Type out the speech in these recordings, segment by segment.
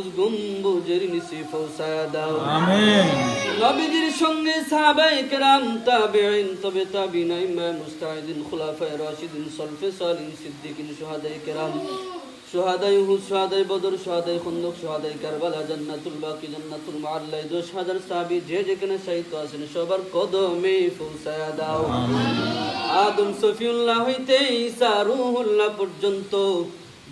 সবুজ গম্বুজের নিচে পৌঁছায়া দাও। নবীজির সঙ্গে সাহাবাই কেরাম তাবেঈন তবে তাবিন আইম্মা মুস্তাহিদিন খুলাফায়ে রাশিদিন সলফে সালিন সিদ্দিকিন শুহাদায়ে কেরাম। শুহাদাই উহুদ শুহাদাই বদর শুহাদাই খন্দক শুহাদাই কারবালা জান্নাতুল বাকি জান্নাতুল মুআল্লা দশ হাজার সাহাবী যে যেখানে সাহিত্য আছেন সবার কদমে পৌঁছায়া দাও। আদম সফিউল্লাহ হইতে ঈসা রুহুল্লাহ পর্যন্ত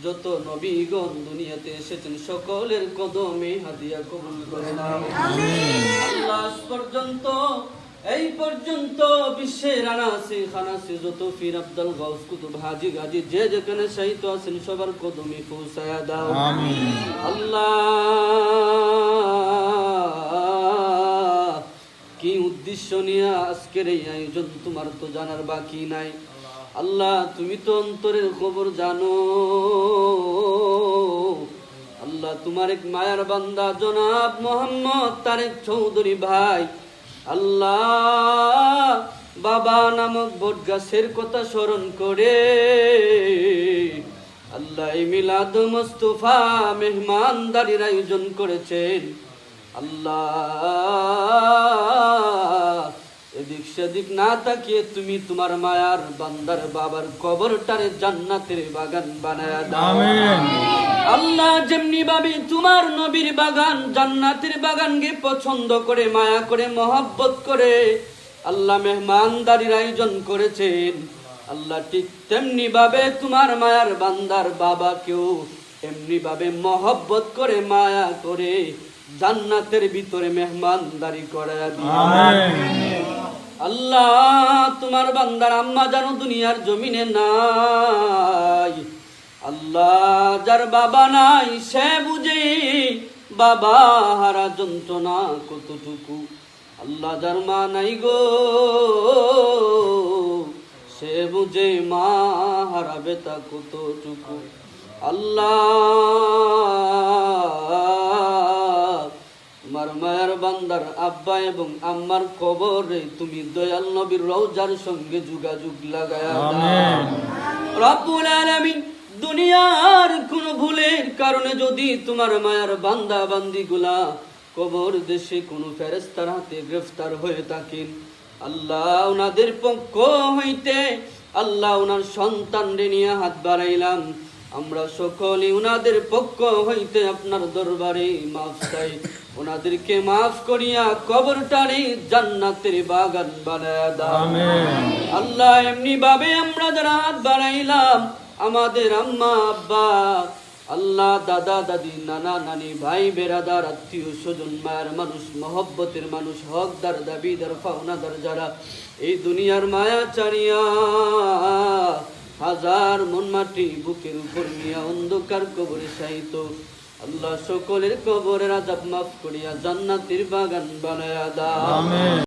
যত নবীগণ দুনিয়াতে এসেছেন, সকলের কদমে হাদিয়া কবুল করে পর্যন্ত, এই পর্যন্ত বিশ্বের আনাসি খানাসি যত ফির কুতুব হাজি যে যেখানে আছেন, সবার দাও। আল্লাহ, কি উদ্দেশ্য নিয়ে আজকের এই আয়োজন, তোমার তো জানার বাকি নাই। আল্লাহ, তুমি তো অন্তরের খবর জানো। আল্লাহ, তোমার এক মায়ার বান্দা, জনাব মোহাম্মদ তারেক চৌধুরী ভাই। আল্লাহ, বাবা নামক বট গাছের কথা স্মরণ করে। আল্লাহ মিলাদ মুস্তফা মেহমানদারির আয়োজন করেছেন। আল্লাহ এদিক সেদিক না তাকিয়ে তুমি তোমার মায়ার বান্দার বাবার কবরটারে জান্নাতের বাগান বানায়া দাও। আল্লাহ যেমনি ভাবে তোমার নবীর বাগান জান্নাতের বাগানকে পছন্দ করে মায়া করে মহব্বত করে আল্লাহ মেহমানদারির আয়োজন করেছেন। আল্লাহ ঠিক তেমনি ভাবে তোমার মায়ার বান্দার বাবা বাবাকেও এমনি ভাবে মহব্বত করে মায়া করে জান্নাতের ভিতরে মেহমানদারি করে আল্লাহ, তোমার বান্দার আম্মা জানো দুনিয়ার জমিনে নাই। আল্লাহ, যার বাবা নাই, সে বুঝে বাবা হারা যন্ত্রণা কতটুকু। আল্লাহ, যার মা নাই গো, সে বুঝে মা হারাবে তা কতটুকু। আল্লাহ তোমার মায়ার বান্দার আব্বা এবং আম্মার কবরে তুমি দয়াল নবীর রওজার সঙ্গে যোগাযোগ লাগায়া দাও। রব্বুল আলামিন দুনিয়ার কোন ভুলের কারণে যদি তোমার মায়ার বান্দা বান্দিগুলা কবর দেশে কোন ফেরেস্তার হাতে গ্রেফতার হয়ে থাকেন আল্লাহ ওনাদের পক্ষ হইতে আল্লাহ ওনার সন্তান নিয়ে হাত বাড়াইলাম। আমরা সকলে ওনাদের পক্ষ হইতে আপনার দরবারে মাফ চাই। ওনাদেরকে মাফ করিয়া কবরটারে জান্নাতের বাগান বানায় দাও। আমিন। আল্লাহ এমনি ভাবে আমরা যারা হাত বাড়াইলাম আমাদের আম্মা আব্বা আল্লাহ দাদা দাদি নানা নানি ভাই বেরাদার আত্মীয় স্বজন মায়ের মানুষ মহব্বতের মানুষ হকদার দাবিদার ফাউনাদার যারা এই দুনিয়ার মায়া চারিয়া হাজার মন মাটি বুকের উপর নিয়ে অন্ধকার কবরে সাহিত আল্লাহ সকলের কবরের আজাব মাফ করিয়া জান্নাতের বাগান বানায়া দা